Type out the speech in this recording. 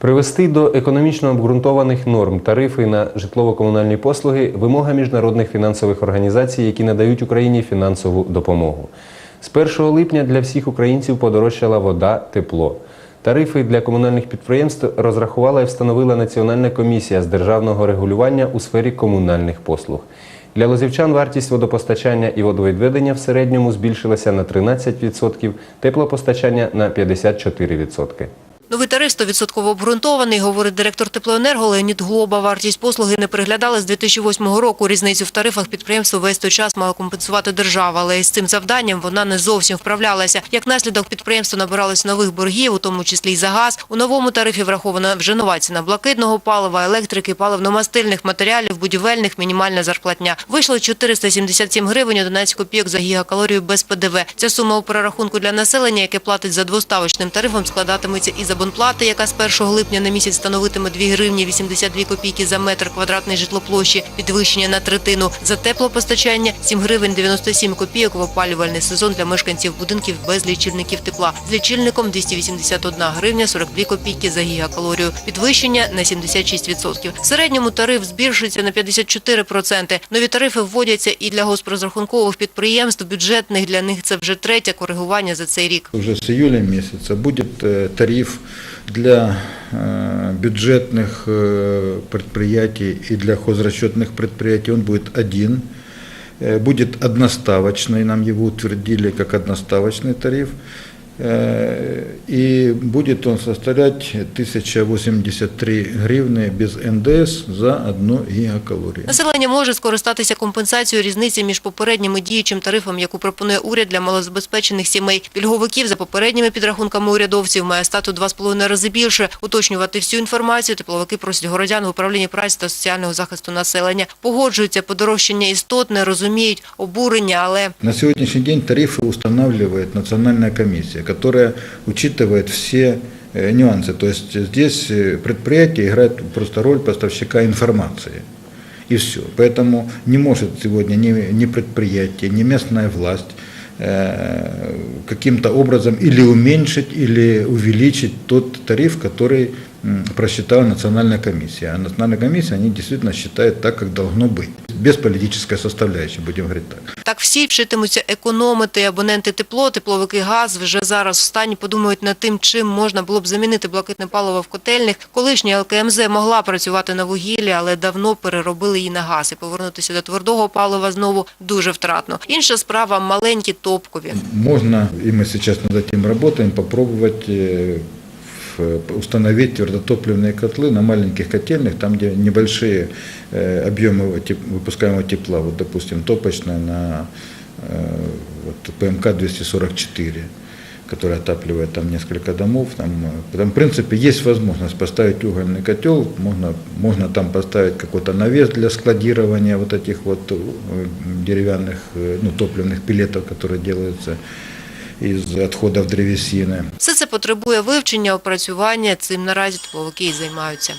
Привести до економічно обґрунтованих норм тарифи на житлово-комунальні послуги вимога міжнародних фінансових організацій, які надають Україні фінансову допомогу. З 1 липня для всіх українців подорожчала вода, тепло. Тарифи для комунальних підприємств розрахувала і встановила Національна комісія з державного регулювання у сфері комунальних послуг. Для лозівчан вартість водопостачання і водовідведення в середньому збільшилася на 13%, теплопостачання на 54%. Новий тариф 100% обґрунтований, говорить директор теплоенерго Леонід Глоба. Вартість послуги не переглядали з 2008 року. Різницю в тарифах підприємство весь той час мало компенсувати держава, але із цим завданням вона не зовсім вправлялася. Як наслідок підприємство набиралось нових боргів, у тому числі й за газ. У новому тарифі врахована вже нова ціна блакитного палива, електрики, паливно-мастильних матеріалів, будівельних, мінімальна зарплатня. Вийшло 477 гривень 11 копійок за гігакалорію без ПДВ. Ця сума у перерахунку для населення, яке платить за двоставочним тарифом, складатиметься із абонплати, яка з 1 липня на місяць становитиме 2 гривні 82 копійки за метр квадратний житлоплощі, підвищення на третину. За теплопостачання 7 гривень 97 копійок в опалювальний сезон для мешканців будинків без лічильників тепла. З лічильником 281 гривня 42 копійки за гігакалорію. Підвищення на 76%. В середньому тариф збільшується на 54%. Нові тарифи вводяться і для госпрозрахункових підприємств, бюджетних. Для них це вже третє коригування за цей рік. Уже с июля месяца будет э, тариф для э, бюджетных э, предприятий и для хозрасчетных предприятий. Он будет один. Э, Будет одноставочный, нам его утвердили как одноставочный тариф. Э, И будет он составлять 1083 гривны без НДС за одну гигакалорию. Населення може скористатися компенсацією різниці між попереднім і діючим тарифом, яку пропонує уряд для малозабезпечених сімей. Пільговиків за попередніми підрахунками урядовців має стати у два з половиною рази більше. Уточнювати всю інформацію тепловики просять городян в управлінні праці та соціального захисту населення. Погоджуються, подорожчання істотне, розуміють обурення, але На сегодняшний день тарифы устанавливает национальная комиссия, которая учитывает все э, нюансы. То есть здесь э, предприятие играет просто роль поставщика информации. И все. Поэтому не может сегодня ни, ни предприятие, ни местная власть э, каким-то образом или уменьшить, или увеличить тот тариф, который просчитала национальная комиссия. А национальная комиссия, они действительно считают так, как должно быть. Без политической составляющей, будем говорить так. так всі вчитимуться економити. Абоненти тепло, тепловики газ вже зараз в стані подумають над тим, чим можна було б замінити блакитне паливо в котельних. Колишня ЛКМЗ могла працювати на вугіллі, але давно переробили її на газ. І повернутися до твердого палива знову дуже втратно. Інша справа маленькі топкові. Можно, и мы сейчас над этим работаем, попробовать э, в- установить твердотопливные котлы на маленьких котельных, там, где небольшие э, объемы выпускаемого тепла, вот, допустим, топочная на э, вот, ПМК-244, которая отапливает там несколько домов. Там, э, там, в принципе, есть возможность поставить угольный котел, можно, можно там поставить какой-то навес для складирования вот этих вот э, деревянных э, ну, топливных пилетов, которые делаются из відходів древесини. Все це потребує вивчення, опрацювання. Цим наразі тепловики і займаються.